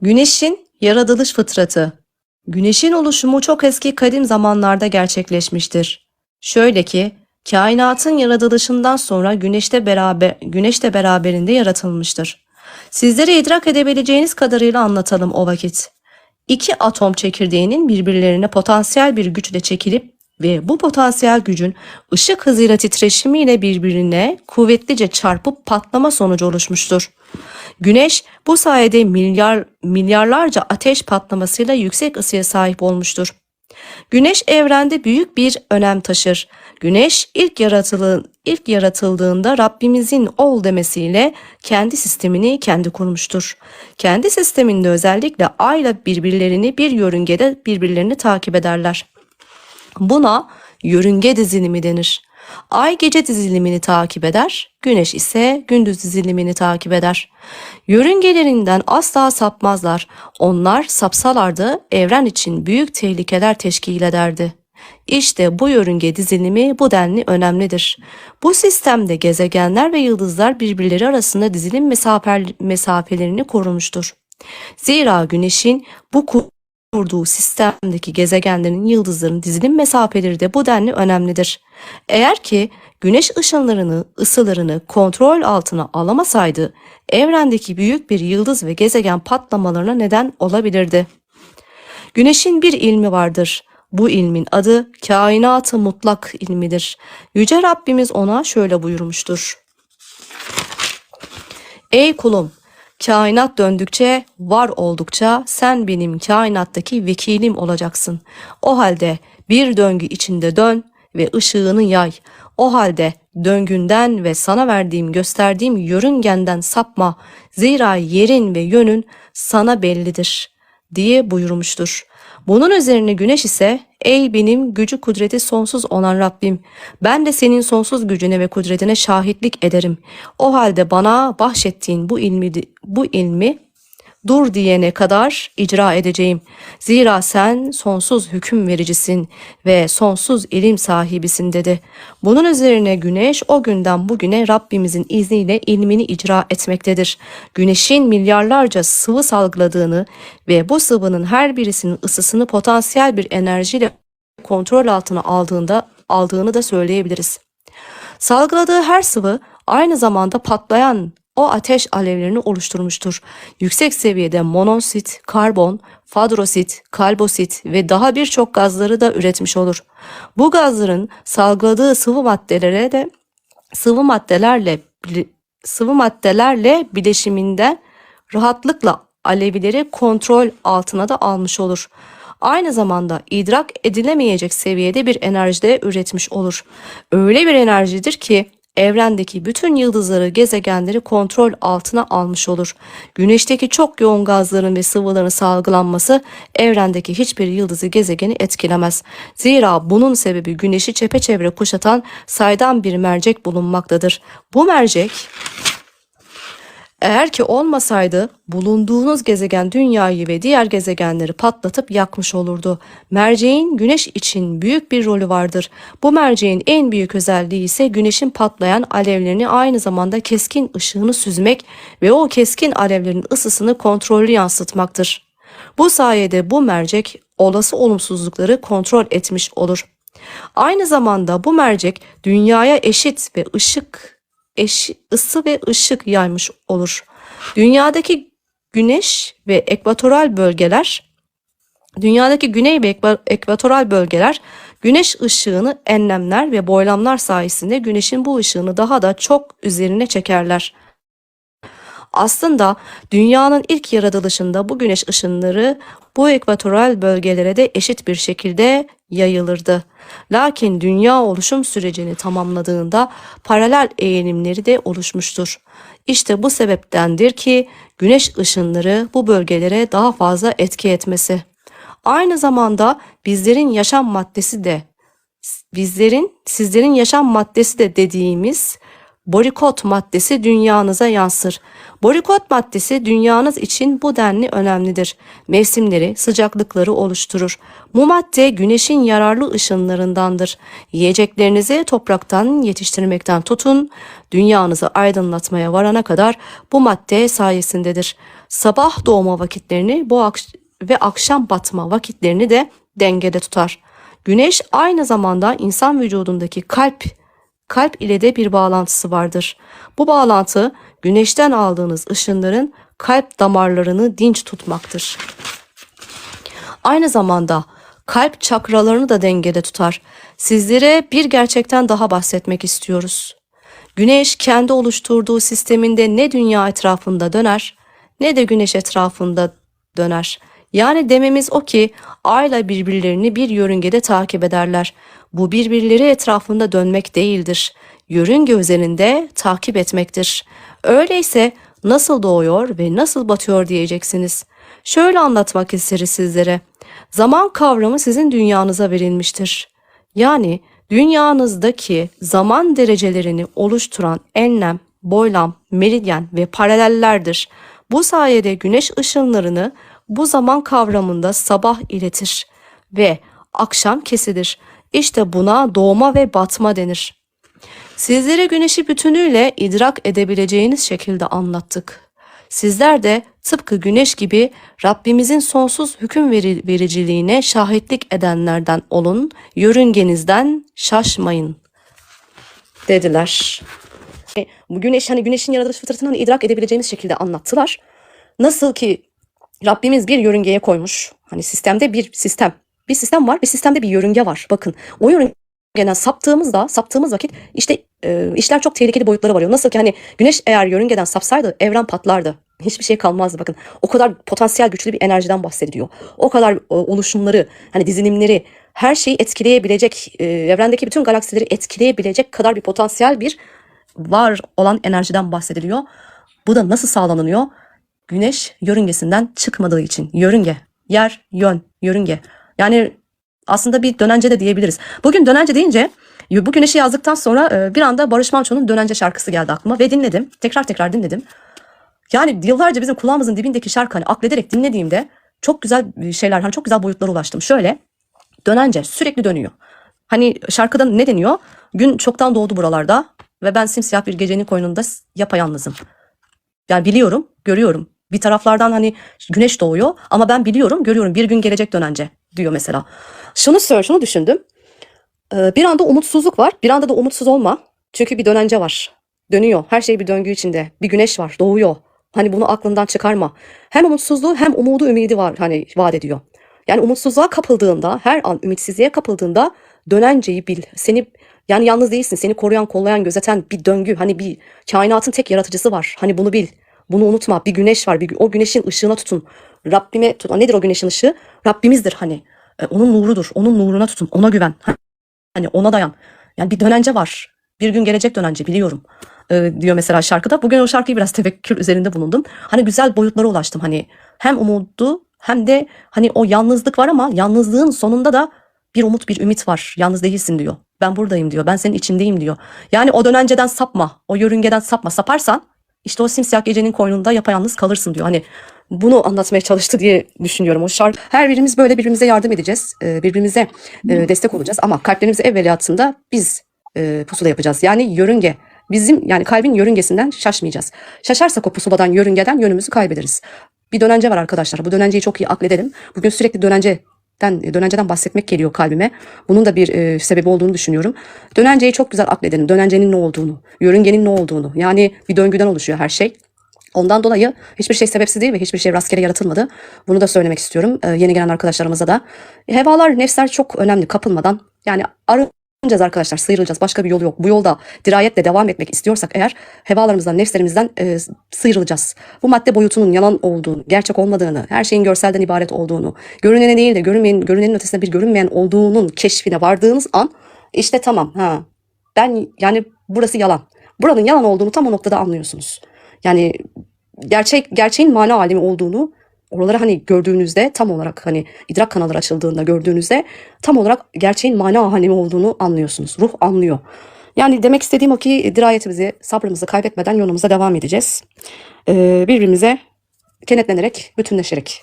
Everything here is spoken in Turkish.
Güneşin yaratılış fıtratı. Güneşin oluşumu çok eski kadim zamanlarda gerçekleşmiştir. Şöyle ki, kainatın yaratılışından sonra güneşte beraber güneşte beraberinde yaratılmıştır. Sizlere idrak edebileceğiniz kadarıyla anlatalım o vakit. İki atom çekirdeğinin birbirlerine potansiyel bir güçle çekilip ve bu potansiyel gücün ışık hızıyla titreşimiyle birbirine kuvvetlice çarpıp patlama sonucu oluşmuştur. Güneş bu sayede milyar milyarlarca ateş patlamasıyla yüksek ısıya sahip olmuştur. Güneş evrende büyük bir önem taşır. Güneş ilk yaratılı, ilk yaratıldığında Rabbimizin ol demesiyle kendi sistemini kendi kurmuştur. Kendi sisteminde özellikle ayla birbirlerini bir yörüngede birbirlerini takip ederler. Buna yörünge dizilimi denir. Ay gece dizilimini takip eder, güneş ise gündüz dizilimini takip eder. Yörüngelerinden asla sapmazlar. Onlar sapsalardı evren için büyük tehlikeler teşkil ederdi. İşte bu yörünge dizilimi bu denli önemlidir. Bu sistemde gezegenler ve yıldızlar birbirleri arasında dizilim mesafe- mesafelerini korumuştur. Zira güneşin bu kurduğu sistemdeki gezegenlerin yıldızların dizilim mesafeleri de bu denli önemlidir. Eğer ki güneş ışınlarını, ısılarını kontrol altına alamasaydı evrendeki büyük bir yıldız ve gezegen patlamalarına neden olabilirdi. Güneşin bir ilmi vardır. Bu ilmin adı kainatı mutlak ilmidir. Yüce Rabbimiz ona şöyle buyurmuştur. Ey kulum, kainat döndükçe, var oldukça sen benim kainattaki vekilim olacaksın. O halde bir döngü içinde dön ve ışığını yay. O halde döngünden ve sana verdiğim gösterdiğim yörüngenden sapma. Zira yerin ve yönün sana bellidir diye buyurmuştur. Bunun üzerine güneş ise ey benim gücü kudreti sonsuz olan Rabbim ben de senin sonsuz gücüne ve kudretine şahitlik ederim. O halde bana bahşettiğin bu ilmi bu ilmi dur diyene kadar icra edeceğim. Zira sen sonsuz hüküm vericisin ve sonsuz ilim sahibisin dedi. Bunun üzerine güneş o günden bugüne Rabbimizin izniyle ilmini icra etmektedir. Güneşin milyarlarca sıvı salgıladığını ve bu sıvının her birisinin ısısını potansiyel bir enerjiyle kontrol altına aldığında aldığını da söyleyebiliriz. Salgıladığı her sıvı aynı zamanda patlayan o ateş alevlerini oluşturmuştur. Yüksek seviyede monosit, karbon, fadrosit, kalbosit ve daha birçok gazları da üretmiş olur. Bu gazların salgıladığı sıvı maddelere de sıvı maddelerle sıvı maddelerle bileşiminden rahatlıkla alevleri kontrol altına da almış olur. Aynı zamanda idrak edilemeyecek seviyede bir enerjide üretmiş olur. Öyle bir enerjidir ki evrendeki bütün yıldızları, gezegenleri kontrol altına almış olur. Güneşteki çok yoğun gazların ve sıvıların salgılanması evrendeki hiçbir yıldızı, gezegeni etkilemez. Zira bunun sebebi güneşi çepeçevre kuşatan saydam bir mercek bulunmaktadır. Bu mercek eğer ki olmasaydı bulunduğunuz gezegen dünyayı ve diğer gezegenleri patlatıp yakmış olurdu. Merceğin güneş için büyük bir rolü vardır. Bu merceğin en büyük özelliği ise güneşin patlayan alevlerini aynı zamanda keskin ışığını süzmek ve o keskin alevlerin ısısını kontrollü yansıtmaktır. Bu sayede bu mercek olası olumsuzlukları kontrol etmiş olur. Aynı zamanda bu mercek dünyaya eşit ve ışık eş, ısı ve ışık yaymış olur. Dünyadaki güneş ve ekvatoral bölgeler Dünyadaki güney ve ekvatoral bölgeler güneş ışığını enlemler ve boylamlar sayesinde güneşin bu ışığını daha da çok üzerine çekerler. Aslında dünyanın ilk yaratılışında bu güneş ışınları bu ekvatoral bölgelere de eşit bir şekilde yayılırdı. Lakin dünya oluşum sürecini tamamladığında paralel eğilimleri de oluşmuştur. İşte bu sebeptendir ki güneş ışınları bu bölgelere daha fazla etki etmesi. Aynı zamanda bizlerin yaşam maddesi de bizlerin sizlerin yaşam maddesi de dediğimiz borikot maddesi dünyanıza yansır. Borikot maddesi dünyanız için bu denli önemlidir. Mevsimleri, sıcaklıkları oluşturur. Bu madde güneşin yararlı ışınlarındandır. Yiyeceklerinizi topraktan yetiştirmekten tutun, dünyanızı aydınlatmaya varana kadar bu madde sayesindedir. sabah doğma vakitlerini bu ak- ve akşam batma vakitlerini de dengede tutar. Güneş aynı zamanda insan vücudundaki kalp kalp ile de bir bağlantısı vardır. Bu bağlantı güneşten aldığınız ışınların kalp damarlarını dinç tutmaktır. Aynı zamanda kalp çakralarını da dengede tutar. Sizlere bir gerçekten daha bahsetmek istiyoruz. Güneş kendi oluşturduğu sisteminde ne dünya etrafında döner ne de güneş etrafında döner. Yani dememiz o ki ayla birbirlerini bir yörüngede takip ederler. Bu birbirleri etrafında dönmek değildir. Yörünge üzerinde takip etmektir. Öyleyse nasıl doğuyor ve nasıl batıyor diyeceksiniz. Şöyle anlatmak isteriz sizlere. Zaman kavramı sizin dünyanıza verilmiştir. Yani dünyanızdaki zaman derecelerini oluşturan enlem, boylam, meridyen ve paralellerdir. Bu sayede güneş ışınlarını bu zaman kavramında sabah iletir ve akşam kesilir. İşte buna doğma ve batma denir. Sizlere güneşi bütünüyle idrak edebileceğiniz şekilde anlattık. Sizler de tıpkı güneş gibi Rabbimizin sonsuz hüküm veri- vericiliğine şahitlik edenlerden olun, yörüngenizden şaşmayın dediler. Bu güneş hani güneşin yaratılış fıtratını hani idrak edebileceğimiz şekilde anlattılar. Nasıl ki Rabbimiz bir yörüngeye koymuş. Hani sistemde bir sistem. Bir sistem var, bir sistemde bir yörünge var. Bakın o yörüngeden saptığımızda, saptığımız vakit işte e, işler çok tehlikeli boyutlara varıyor. Nasıl ki hani güneş eğer yörüngeden sapsaydı evren patlardı. Hiçbir şey kalmazdı bakın. O kadar potansiyel güçlü bir enerjiden bahsediliyor. O kadar e, oluşumları, hani dizilimleri, her şeyi etkileyebilecek, e, evrendeki bütün galaksileri etkileyebilecek kadar bir potansiyel bir var olan enerjiden bahsediliyor. Bu da nasıl sağlanıyor? Güneş yörüngesinden çıkmadığı için. Yörünge, yer, yön, yörünge. Yani aslında bir dönence de diyebiliriz. Bugün dönence deyince bu güneşi yazdıktan sonra e, bir anda Barış Manço'nun Dönence şarkısı geldi aklıma ve dinledim. Tekrar tekrar dinledim. Yani yıllarca bizim kulağımızın dibindeki şarkı hani aklederek dinlediğimde çok güzel şeyler, hani çok güzel boyutlara ulaştım. Şöyle dönence sürekli dönüyor. Hani şarkıda ne deniyor? Gün çoktan doğdu buralarda ve ben simsiyah bir gecenin koynunda yapayalnızım. Yani biliyorum, görüyorum. Bir taraflardan hani güneş doğuyor ama ben biliyorum, görüyorum. Bir gün gelecek dönence diyor mesela. Şunu sor, şunu düşündüm. Ee, Bir anda umutsuzluk var, bir anda da umutsuz olma. Çünkü bir dönence var. Dönüyor. Her şey bir döngü içinde. Bir güneş var, doğuyor. Hani bunu aklından çıkarma. Hem umutsuzluğu hem umudu ümidi var hani vaat ediyor. Yani umutsuzluğa kapıldığında, her an ümitsizliğe kapıldığında dönenceyi bil. Seni yani yalnız değilsin. Seni koruyan, kollayan, gözeten bir döngü. Hani bir kainatın tek yaratıcısı var. Hani bunu bil. Bunu unutma. Bir güneş var. Bir, o güneşin ışığına tutun. Rabbime tutun. Nedir o güneşin ışığı? Rabbimizdir hani. E, onun nurudur. Onun nuruna tutun. Ona güven. Hani ona dayan. Yani bir dönence var. Bir gün gelecek dönence biliyorum. e, diyor mesela şarkıda. Bugün o şarkıyı biraz tefekkür üzerinde bulundum. Hani güzel boyutlara ulaştım. Hani hem umudu hem de hani o yalnızlık var ama yalnızlığın sonunda da bir umut bir ümit var. Yalnız değilsin diyor. Ben buradayım diyor. Ben senin içindeyim diyor. Yani o dönenceden sapma. O yörüngeden sapma. Saparsan işte o simsiyah gecenin koynunda yapayalnız kalırsın diyor. Hani bunu anlatmaya çalıştı diye düşünüyorum o şarkı. Her birimiz böyle birbirimize yardım edeceğiz. Ee, Birbirimize e, destek olacağız ama kalplerimizi evveliyatında biz e, pusula yapacağız. Yani yörünge. Bizim yani kalbin yörüngesinden şaşmayacağız. Şaşarsak o pusuladan, yörüngeden yönümüzü kaybederiz. Bir dönence var arkadaşlar. Bu dönenceyi çok iyi akledelim. Bugün sürekli dönenceden, dönenceden bahsetmek geliyor kalbime. Bunun da bir e, sebebi olduğunu düşünüyorum. Dönenceyi çok güzel akledelim. Dönencenin ne olduğunu, yörüngenin ne olduğunu. Yani bir döngüden oluşuyor her şey. Ondan dolayı hiçbir şey sebepsiz değil ve hiçbir şey rastgele yaratılmadı. Bunu da söylemek istiyorum e, yeni gelen arkadaşlarımıza da. E, Hevalar, nefsler çok önemli kapılmadan. Yani arınacağız arkadaşlar, sıyrılacağız. Başka bir yol yok. Bu yolda dirayetle devam etmek istiyorsak eğer hevalarımızdan, nefslerimizden e, sıyrılacağız. Bu madde boyutunun yalan olduğunu, gerçek olmadığını, her şeyin görselden ibaret olduğunu, görünene değil de görünmeyen, görünenin ötesinde bir görünmeyen olduğunun keşfine vardığınız an işte tamam ha ben yani burası yalan. Buranın yalan olduğunu tam o noktada anlıyorsunuz. Yani gerçek gerçeğin mana alemi olduğunu oraları hani gördüğünüzde tam olarak hani idrak kanalları açıldığında gördüğünüzde tam olarak gerçeğin mana alemi olduğunu anlıyorsunuz. Ruh anlıyor. Yani demek istediğim o ki dirayetimizi, sabrımızı kaybetmeden yolumuza devam edeceğiz. Ee, birbirimize kenetlenerek, bütünleşerek.